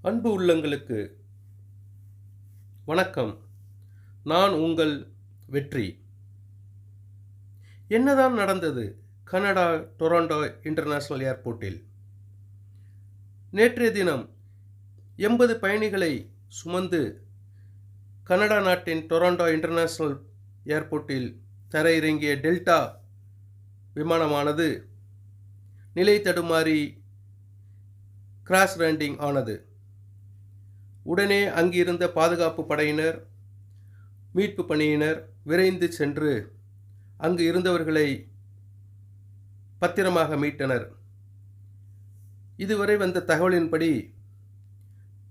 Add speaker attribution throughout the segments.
Speaker 1: அன்பு உள்ளங்களுக்கு வணக்கம். நான் உங்கள் வெற்றி. என்னதான் நடந்தது கனடா டொராண்டோ இன்டர்நேஷ்னல் ஏர்போர்ட்டில்? நேற்றைய தினம் எண்பது பயணிகளை சுமந்து கனடா நாட்டின் டொராண்டோ இன்டர்நேஷ்னல் ஏர்போர்ட்டில் தரையிறங்கிய டெல்டா விமானமானது நிலை தடுமாறி கிராஷ் லேண்டிங் ஆனது. உடனே அங்கிருந்த பாதுகாப்பு படையினர் மீட்பு பணியினர் விரைந்து சென்று அங்கு இருந்தவர்களை பத்திரமாக மீட்டனர். இதுவரை வந்த தகவலின்படி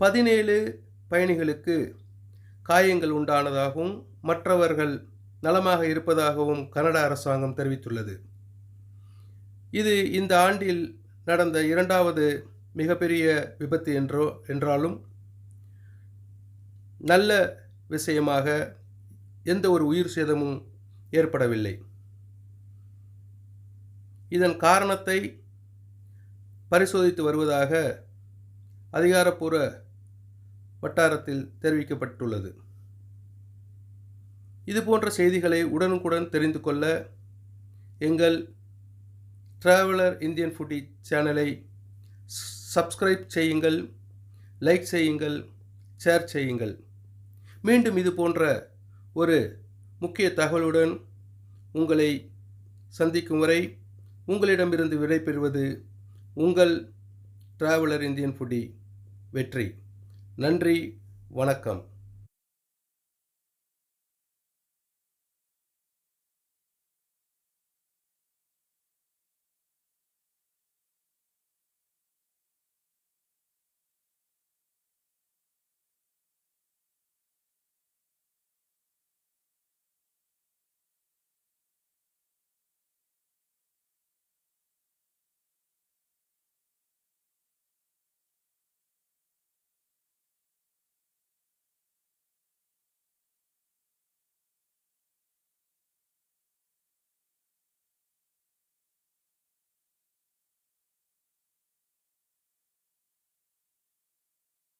Speaker 1: பதினேழு பயணிகளுக்கு காயங்கள் உண்டானதாகவும் மற்றவர்கள் நலமாக இருப்பதாகவும் கனடா அரசாங்கம் தெரிவித்துள்ளது. இது இந்த ஆண்டில் நடந்த இரண்டாவது மிகப்பெரிய விபத்து என்றோ என்றாலும் நல்ல விஷயமாக எந்த ஒரு உயிர் சேதமும் ஏற்படவில்லை. இதன் காரணத்தை பரிசோதித்து வருவதாக அதிகாரப்பூர்வ வட்டாரத்தில் தெரிவிக்கப்பட்டுள்ளது. இது போன்ற செய்திகளை உடனுக்குடன் தெரிந்து கொள்ள எங்கள் ட்ராவலர் இந்தியன் ஃபுட்டி சேனலை சப்ஸ்கிரைப் செய்யுங்கள் லைக் செய்யுங்கள் ஷேர் செய்யுங்கள். மீண்டும் இது போன்ற ஒரு முக்கிய தகவலுடன் உங்களை சந்திக்கும் வரை உங்களிடமிருந்து விடைபெறுவது உங்கள் டிராவலர் இந்தியன் ஃபுட்டி வெற்றி நன்றி வணக்கம்.